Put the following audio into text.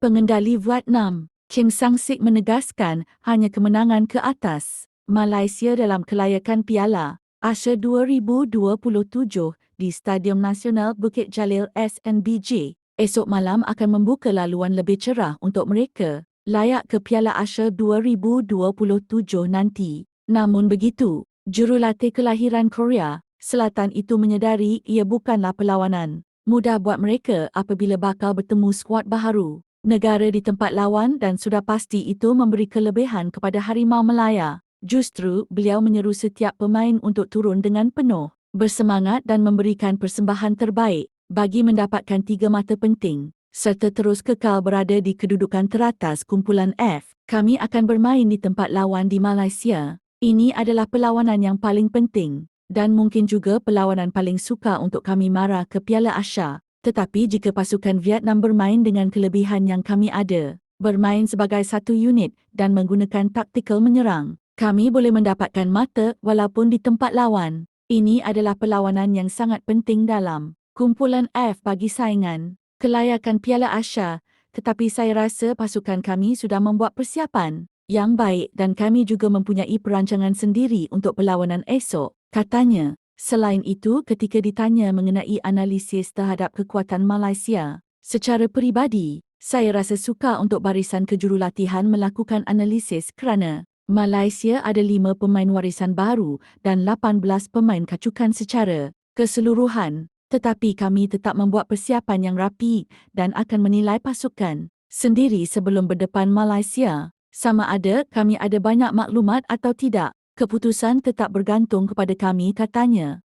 Pengendali Vietnam, Kim Sang-sik menegaskan hanya kemenangan ke atas Malaysia dalam kelayakan piala Asia 2027 di Stadium Nasional Bukit Jalil SNBJ esok malam akan membuka laluan lebih cerah untuk mereka layak ke Piala Asia 2027 nanti. Namun begitu, jurulatih kelahiran Korea Selatan itu menyedari ia bukanlah perlawanan mudah buat mereka apabila bakal bertemu skuad baharu negara di tempat lawan dan sudah pasti itu memberi kelebihan kepada Harimau Melaya. Justru, beliau menyeru setiap pemain untuk turun dengan penuh, bersemangat dan memberikan persembahan terbaik bagi mendapatkan tiga mata penting serta terus kekal berada di kedudukan teratas kumpulan F. Kami akan bermain di tempat lawan di Malaysia. Ini adalah perlawanan yang paling penting dan mungkin juga perlawanan paling suka untuk kami marah ke Piala Asia. Tetapi jika pasukan Vietnam bermain dengan kelebihan yang kami ada, bermain sebagai satu unit dan menggunakan taktikal menyerang, kami boleh mendapatkan mata walaupun di tempat lawan. Ini adalah perlawanan yang sangat penting dalam kumpulan F bagi saingan kelayakan Piala Asia, tetapi saya rasa pasukan kami sudah membuat persiapan yang baik dan kami juga mempunyai perancangan sendiri untuk perlawanan esok, katanya. Selain itu, ketika ditanya mengenai analisis terhadap kekuatan Malaysia, secara peribadi, saya rasa suka untuk barisan kejurulatihan melakukan analisis kerana Malaysia ada lima pemain warisan baru dan 18 pemain kacukan secara keseluruhan. Tetapi kami tetap membuat persiapan yang rapi dan akan menilai pasukan sendiri sebelum berdepan Malaysia. Sama ada kami ada banyak maklumat atau tidak keputusan tetap bergantung kepada kami katanya.